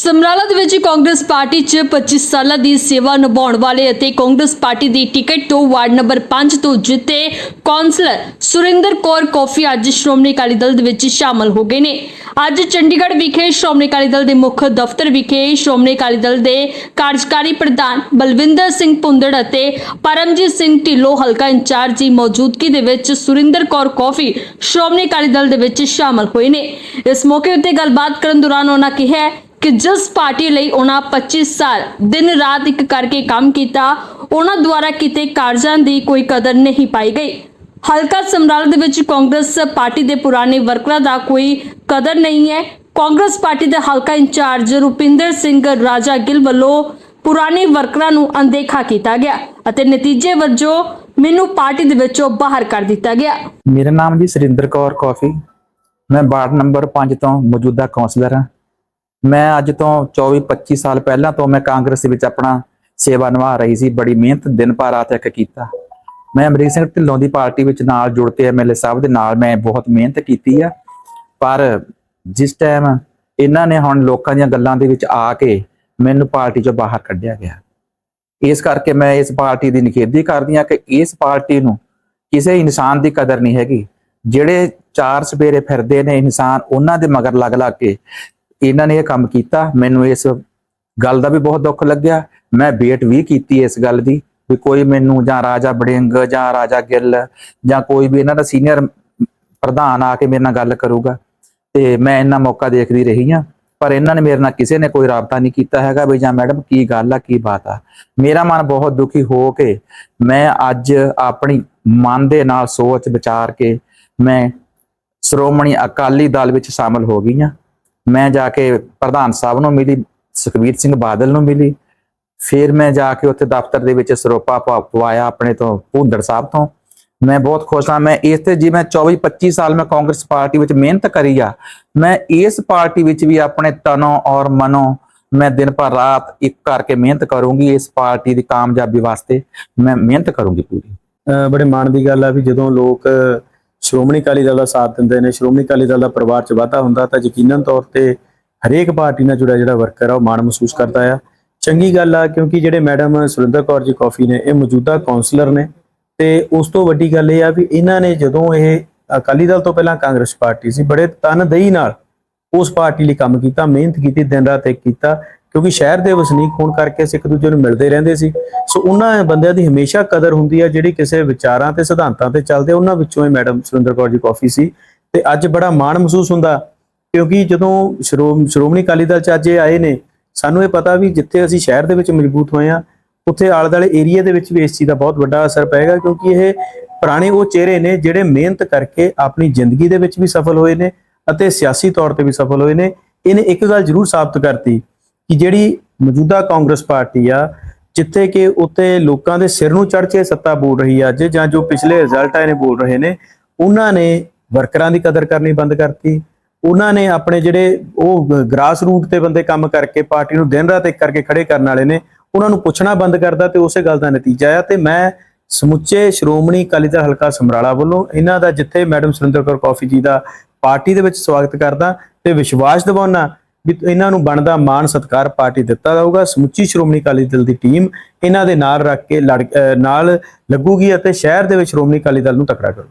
ਸਮਰਾਲਾ ਦੇ ਵਿੱਚ ਕਾਂਗਰਸ ਪਾਰਟੀ 'ਚ 25 ਸਾਲਾਂ ਦੀ ਸੇਵਾ ਨਿਭਾਉਣ ਵਾਲੇ ਅਤੇ ਕਾਂਗਰਸ ਪਾਰਟੀ ਦੀ ਟਿਕਟ ਤੋਂ ਵਾਰਡ ਨੰਬਰ 5 ਤੋਂ ਜਿੱਤੇ ਕੌਂਸਲਰ ਸੁਰਿੰਦਰ ਕੌਰ ਕੋਫੀ ਅੱਜ ਸ਼੍ਰੋਮਣੀ ਅਕਾਲੀ ਦਲ ਦੇ ਵਿੱਚ ਸ਼ਾਮਲ ਹੋ ਗਏ ਨੇ। ਅੱਜ ਚੰਡੀਗੜ੍ਹ ਵਿਖੇ ਸ਼੍ਰੋਮਣੀ ਅਕਾਲੀ ਦਲ ਦੇ ਮੁੱਖ ਦਫ਼ਤਰ ਵਿਖੇ ਸ਼੍ਰੋਮਣੀ ਅਕਾਲੀ ਦਲ ਦੇ ਕਾਰਜਕਾਰੀ ਪ੍ਰਧਾਨ ਬਲਵਿੰਦਰ ਸਿੰਘ ਭੁੰਦੜ ਅਤੇ ਪਰਮਜੀਤ ਸਿੰਘ ਢਿੱਲੋਂ ਹਲਕਾ ਇੰਚਾਰਜ ਦੀ ਮੌਜੂਦਗੀ ਦੇ ਵਿੱਚ ਸੁਰਿੰਦਰ ਕੌਰ ਕੋਫੀ ਸ਼੍ਰੋਮਣੀ ਅਕਾਲੀ ਦਲ ਦੇ ਵਿੱਚ ਸ਼ਾਮਲ ਹੋਏ ਨੇ। ਇਸ ਮੌਕੇ ਉੱਤੇ ਗੱਲਬਾਤ ਕਰਨ ਦੌਰਾਨ ਉਹਨਾਂ ਕਿਹਾ ਕਿ ਜਿਸ ਪਾਰਟੀ ਲਈ ਉਹਨਾਂ 25 ਸਾਲ ਦਿਨ ਰਾਤ ਇੱਕ ਕਰਕੇ ਕੰਮ ਕੀਤਾ, ਉਹਨਾਂ ਦੁਆਰਾ ਕੀਤੇ ਕਾਰਜਾਂ ਦੀ ਕੋਈ ਕਦਰ ਨਹੀਂ ਪਾਈ ਗਈ। ਹਲਕਾ ਸਮਰਾਲਾ ਦੇ ਵਿੱਚ ਕਾਂਗਰਸ ਪਾਰਟੀ ਦੇ ਪੁਰਾਣੇ ਵਰਕਰਾਂ ਦਾ ਕੋਈ ਕਦਰ ਨਹੀਂ ਹੈ। ਕਾਂਗਰਸ ਪਾਰਟੀ ਦੇ ਹਲਕਾ ਇੰਚਾਰਜ ਰੁਪਿੰਦਰ ਸਿੰਘ ਰਾਜਾ ਗਿੱਲ ਵੱਲੋਂ ਪੁਰਾਣੇ ਵਰਕਰਾਂ ਨੂੰ ਅਣਦੇਖਾ ਕੀਤਾ ਗਿਆ ਅਤੇ ਨਤੀਜੇ ਵਜੋਂ ਮੈਨੂੰ ਪਾਰਟੀ ਦੇ ਵਿੱਚੋਂ ਬਾਹਰ ਕਰ ਦਿੱਤਾ ਗਿਆ। ਮੇਰਾ ਨਾਮ ਜੀ ਸੁਰਿੰਦਰ ਕੌਰ ਕਾਫੀ। ਮੈਂ ਵਾਰਡ ਨੰਬਰ 5 ਤੋਂ ਮੌਜੂਦਾ ਕਾਉਂਸਲਰ ਹਾਂ। ਮੈਂ ਅੱਜ ਤੋਂ 24 25 ਸਾਲ ਪਹਿਲਾਂ ਤੋਂ ਮੈਂ ਕਾਂਗਰਸ ਵਿੱਚ ਆਪਣਾ ਸੇਵਾ ਨਿਭਾ ਰਹੀ ਸੀ, ਬੜੀ ਮਿਹਨਤ, ਦਿਨ ਭਰ ਰਾਤ ਇੱਕ ਕੀਤਾ। ਮੈਂ ਅਮਰੀਕ ਸਿੰਘ ਢਿੱਲੋਂ ਦੀ ਪਾਰਟੀ ਵਿੱਚ ਨਾਲ ਜੁੜ ਕੇ ਐਮਐਲਏ ਸਾਹਿਬ ਦੇ ਨਾਲ ਮੈਂ ਬਹੁਤ ਮਿਹਨਤ ਕੀਤੀ ਆ। ਪਰ ਜਿਸ ਟਾਈਮ ਇਹਨਾਂ ਨੇ ਹੁਣ ਲੋਕਾਂ ਦੀਆਂ ਗੱਲਾਂ ਦੇ ਵਿੱਚ ਆ ਕੇ ਮੈਨੂੰ ਪਾਰਟੀ ਚੋਂ ਬਾਹਰ ਕੱਢਿਆ ਗਿਆ। ਇਸ ਕਰਕੇ ਮੈਂ ਇਸ ਪਾਰਟੀ ਦੀ ਨਿਖੇਧੀ ਕਰਦੀ ਹਾਂ ਕਿ ਇਸ ਪਾਰਟੀ ਨੂੰ ਕਿਸੇ ਇਨਸਾਨ ਦੀ ਕਦਰ ਨਹੀਂ ਹੈਗੀ। ਜਿਹੜੇ ਚਾਰ ਸਵੇਰੇ ਫਿਰਦੇ ਨੇ ਇਨਸਾਨ, ਉਹਨਾਂ ਦੇ ਮਗਰ ਲੱਗ ਲੱਗ ਕੇ ਇਹਨਾਂ ਨੇ ਇਹ ਕੰਮ ਕੀਤਾ, ਮੈਨੂੰ ਇਸ ਗੱਲ ਦਾ ਵੀ ਬਹੁਤ ਦੁੱਖ ਲੱਗਿਆ। ਮੈਂ ਵੇਟ ਵੀ ਕੀਤੀ ਇਸ ਗੱਲ ਦੀ, ਵੀ ਕੋਈ ਮੈਨੂੰ ਜਾਂ ਰਾਜਾ ਬੜਿੰਗ ਜਾਂ ਰਾਜਾ ਗਿੱਲ ਜਾਂ ਕੋਈ ਵੀ ਇਹਨਾਂ ਦਾ ਸੀਨੀਅਰ ਪ੍ਰਧਾਨ ਆ ਕੇ ਮੇਰੇ ਨਾਲ ਗੱਲ ਕਰੂਗਾ ਤੇ ਮੈਂ ਇਹਨਾਂ ਮੌਕਾ ਦੇਖਦੀ ਰਹੀ ਹਾਂ। ਪਰ ਇਹਨਾਂ ਨੇ ਮੇਰੇ ਨਾਲ ਕਿਸੇ ਨੇ ਕੋਈ ਰਾਬਤਾ ਨਹੀਂ ਕੀਤਾ ਹੈਗਾ ਵੀ ਜਾਂ ਮੈਡਮ ਕੀ ਗੱਲ ਆ, ਕੀ ਬਾਤ ਆ। ਮੇਰਾ ਮਨ ਬਹੁਤ ਦੁਖੀ ਹੋ ਕੇ ਮੈਂ ਅੱਜ ਆਪਣੀ ਮਨ ਦੇ ਨਾਲ ਸੋਚ ਵਿਚਾਰ ਕੇ ਮੈਂ ਸ਼੍ਰੋਮਣੀ ਅਕਾਲੀ ਦਲ ਵਿੱਚ ਸ਼ਾਮਲ ਹੋ ਗਈ ਹਾਂ। ਮੈਂ ਜਾ ਕੇ ਪ੍ਰਧਾਨ ਸਾਹਿਬ ਨੂੰ ਮਿਲੀ, ਸੁਖਬੀਰ ਸਿੰਘ ਬਾਦਲ ਨੂੰ ਮਿਲੀ। ਫਿਰ ਮੈਂ ਜਾ ਕੇ ਉੱਥੇ ਦਫ਼ਤਰ ਦੇ ਵਿੱਚ ਸਰੋਪਾ ਪਵਾਇਆ ਆਪਣੇ ਤੋਂ ਭੁੰਦੜ ਸਾਹਿਬ ਤੋਂ। ਮੈਂ ਬਹੁਤ ਖੁਸ਼ ਹਾਂ, ਮੈਂ ਇਸ ਤੇ ਜੀ ਮੈਂ 24 25 ਸਾਲ ਮੈਂ ਕਾਂਗਰਸ ਪਾਰਟੀ ਵਿੱਚ ਮਿਹਨਤ ਕਰੀ ਆ, ਮੈਂ ਇਸ ਪਾਰਟੀ ਵਿੱਚ ਵੀ ਆਪਣੇ ਤਨੋਂ ਔਰ ਮਨੋਂ ਮੈਂ ਦਿਨ ਪਰ ਰਾਤ ਇੱਕ ਕਰਕੇ ਮਿਹਨਤ ਕਰੂੰਗੀ ਇਸ ਪਾਰਟੀ ਦੀ ਕਾਮਯਾਬੀ ਵਾਸਤੇ। ਮੈਂ ਮਿਹਨਤ ਕਰੂੰਗੀ ਪੂਰੀ। ਬੜੇ ਮਾਣ ਦੀ ਗੱਲ ਆ ਵੀ ਜਦੋਂ ਲੋਕ ਸ਼੍ਰੋਮਣੀ ਅਕਾਲੀ ਦਲ ਦਾ ਸਾਥ ਦਿੰਦੇ ਨੇ, ਸ਼੍ਰੋਮਣੀ ਅਕਾਲੀ ਦਲ ਦਾ ਪਰਿਵਾਰ ਚ ਵਾਧਾ ਹੁੰਦਾ ਤਾਂ ਯਕੀਨਨ ਤੌਰ ਤੇ ਹਰੇਕ ਪਾਰਟੀ ਨਾਲ ਜੁੜਿਆ ਜਿਹੜਾ ਵਰਕਰ ਆ, ਉਹ ਮਾਣ ਮਹਿਸੂਸ ਕਰਦਾ ਆ। ਚੰਗੀ ਗੱਲ ਆ, ਕਿਉਂਕਿ ਜਿਹੜੇ ਮੈਡਮ ਸੁਰਿੰਦਰ ਕੌਰ ਜੀ ਕਾਫੀ ਨੇ, ਇਹ ਮੌਜੂਦਾ ਕਾਉਂਸਲਰ ਨੇ ਤੇ ਉਸ ਤੋਂ ਵੱਡੀ ਗੱਲ ਇਹ ਆ ਵੀ ਇਹਨਾਂ ਨੇ ਜਦੋਂ ਇਹ ਅਕਾਲੀ ਦਲ ਤੋਂ ਪਹਿਲਾਂ ਕਾਂਗਰਸ ਪਾਰਟੀ ਸੀ, ਬੜੇ ਤਨਦੇਹੀ ਨਾਲ ਉਸ ਪਾਰਟੀ ਲਈ ਕੰਮ ਕੀਤਾ, ਮਿਹਨਤ ਕੀਤੀ, ਦਿਨ ਰਾਤ ਇੱਕ ਕੀਤਾ, ਕਿਉਂਕਿ ਸ਼ਹਿਰ ਦੇ ਵਸਨੀਕ ਹੋਣ ਕਰਕੇ ਅਸੀਂ ਇੱਕ ਦੂਜੇ ਨੂੰ ਮਿਲਦੇ ਰਹਿੰਦੇ ਸੀ। ਸੋ ਉਹਨਾਂ ਬੰਦਿਆਂ ਦੀ ਹਮੇਸ਼ਾ ਕਦਰ ਹੁੰਦੀ ਹੈ ਜਿਹੜੀ ਕਿਸੇ ਵਿਚਾਰਾਂ ਤੇ ਸਿਧਾਂਤਾਂ ਤੇ ਚੱਲਦੇ ਉਹਨਾਂ ਵਿੱਚੋਂ ਹੀ ਮੈਡਮ ਸੁਰਿੰਦਰ ਕੌਰ ਜੀ ਕਾਫੀ ਸੀ। ਤੇ ਅੱਜ ਬੜਾ ਮਾਣ ਮਹਿਸੂਸ ਹੁੰਦਾ, ਕਿਉਂਕਿ ਜਦੋਂ ਸ਼੍ਰੋਮ- ਸ਼੍ਰੋਮਣੀ ਅਕਾਲੀ ਦਲ ਚ ਅੱਜ ਇਹ ਆਏ ਨੇ, ਸਾਨੂੰ ਇਹ ਪਤਾ ਵੀ ਜਿੱਥੇ ਅਸੀਂ ਸ਼ਹਿਰ ਦੇ ਵਿੱਚ ਮਜ਼ਬੂਤ ਹੋਏ ਆ, ਉੱਥੇ ਆਲੇ ਦੁਆਲੇ ਏਰੀਆ ਦੇ ਵਿੱਚ ਵੀ ਇਸ ਚੀਜ਼ ਦਾ ਬਹੁਤ ਵੱਡਾ ਅਸਰ ਪਏਗਾ, ਕਿਉਂਕਿ ਇਹ ਪੁਰਾਣੇ ਉਹ ਚਿਹਰੇ ਨੇ ਜਿਹੜੇ ਮਿਹਨਤ ਕਰਕੇ ਆਪਣੀ ਜ਼ਿੰਦਗੀ ਦੇ ਵਿੱਚ ਵੀ ਸਫਲ ਹੋਏ ਨੇ ਅਤੇ ਸਿਆਸੀ ਤੌਰ ਤੇ ਵੀ ਸਫਲ ਹੋਏ ਨੇ। ਇਹਨੇ ਇੱਕ ਗੱਲ ਜ਼ਰੂਰ ਸਾਬਤ ਕਰਤੀ ਕਿ ਜਿਹੜੀ ਮੌਜੂਦਾ ਕਾਂਗਰਸ ਪਾਰਟੀ ਆ ਜਿੱਥੇ ਕਿ ਉੱਤੇ ਲੋਕਾਂ ਦੇ ਸਿਰ ਨੂੰ ਚੜ੍ਹ ਕੇ ਸੱਤਾ ਬੋਲ ਰਹੀ ਆ ਅੱਜ, ਜਾਂ ਜੋ ਪਿਛਲੇ ਰਿਜ਼ਲਟ ਆਏ ਨੇ ਬੋਲ ਰਹੇ ਨੇ, ਉਹਨਾਂ ਨੇ ਵਰਕਰਾਂ ਦੀ ਕਦਰ ਕਰਨੀ ਬੰਦ ਕਰਤੀ। ਉਹਨਾਂ ਨੇ ਆਪਣੇ ਜਿਹੜੇ ਉਹ ਗ੍ਰਾਸ ਰੂਟ ਤੇ ਬੰਦੇ ਕੰਮ ਕਰਕੇ ਪਾਰਟੀ ਨੂੰ ਦਿਨ ਰਾਤ ਇੱਕ ਕਰਕੇ ਖੜੇ ਕਰਨ ਵਾਲੇ ਨੇ, ਉਹਨਾਂ ਨੂੰ ਪੁੱਛਣਾ ਬੰਦ ਕਰਦਾ ਤੇ ਉਸੇ ਗੱਲ ਦਾ ਨਤੀਜਾ ਆ ਤੇ ਮੈਂ ਸਮੁੱਚੇ ਸ਼੍ਰੋਮਣੀ ਅਕਾਲੀ ਦਲ ਹਲਕਾ ਸਮਰਾਲਾ ਵੱਲੋਂ ਇਹਨਾਂ ਦਾ ਜਿੱਥੇ ਮੈਡਮ ਸੁਰਿੰਦਰ ਕੌਰ ਕਾਫੀ ਜੀ ਦਾ ਪਾਰਟੀ ਦੇ ਵਿੱਚ ਸਵਾਗਤ ਕਰਦਾ ਤੇ ਵਿਸ਼ਵਾਸ ਦਿਵਾਉਣਾ ਵੀ ਇਹਨਾਂ ਨੂੰ ਬਣਦਾ ਮਾਣ ਸਤਿਕਾਰ ਪਾਰਟੀ ਦਿੱਤਾ ਜਾਊਗਾ। ਸਮੁੱਚੀ ਸ਼੍ਰੋਮਣੀ ਅਕਾਲੀ ਦਲ ਦੀ ਟੀਮ ਇਹਨਾਂ ਦੇ ਨਾਲ ਰੱਖ ਕੇ ਲੜ ਨਾਲ ਲੱਗੂਗੀ ਅਤੇ ਸ਼ਹਿਰ ਦੇ ਵਿੱਚ ਸ਼੍ਰੋਮਣੀ ਅਕਾਲੀ ਦਲ ਨੂੰ ਤਕੜਾ ਕਰੂ